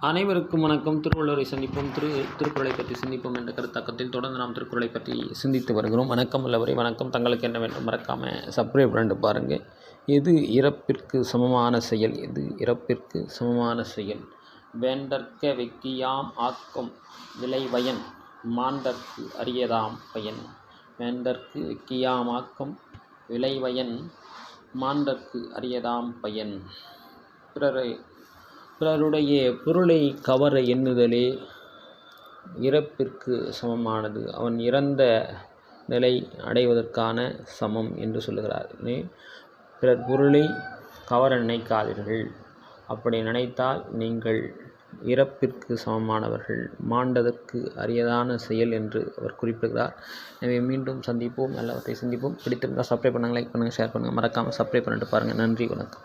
அனைவருக்கும் வணக்கம். திருவள்ளுவரை சந்திப்போம். திரு திருக்குறளை பற்றி சிந்திப்போம் என்ற கருத்தாக்கத்தில் தொடர்ந்து நாம் திருக்குறளை பற்றி சிந்தித்து வருகிறோம். வணக்கம் உள்ளவரை வணக்கம். தங்களுக்கு என்ன வேண்டும்? மறக்காமல் சப்ஸ்கிரைப் பண்ணிட்டு பாருங்கள் எது இறப்பிற்கு சமமான செயல்? எது இறப்பிற்கு சமமான செயல்? வேண்டற்க வெக்கியாம் ஆக்கம் விளைவயன் மாண்டற்கு அரியதாம் பயன். வேண்டற்கு வெக்கியாம் ஆக்கம் விளைவயன் மாண்டற்கு அரியதாம் பயன். பிறரை பிறருடைய பொருளை கவர எண்ணுதலே இறப்பிற்கு சமமானது. அவன் இறந்த நிலை அடைவதற்கான சமம் என்று சொல்லுகிறார். பிறர் பொருளை கவர நினைக்காதீர்கள். அப்படி நினைத்தால் நீங்கள் இறப்பிற்கு சமமானவர்கள். மாண்டதற்கு அரியதான செயல் என்று அவர் குறிப்பிடுகிறார். எனவே மீண்டும் சந்திப்போம். நல்லவற்றை சந்திப்போம். பிடித்திருந்தால் சப்ஸ்கிரைப் பண்ணுங்கள் லைக் பண்ணுங்கள் ஷேர் பண்ணுங்கள். மறக்காமல் சப்ஸ்கிரைப் பண்ணிட்டு பாருங்கள். நன்றி வணக்கம்.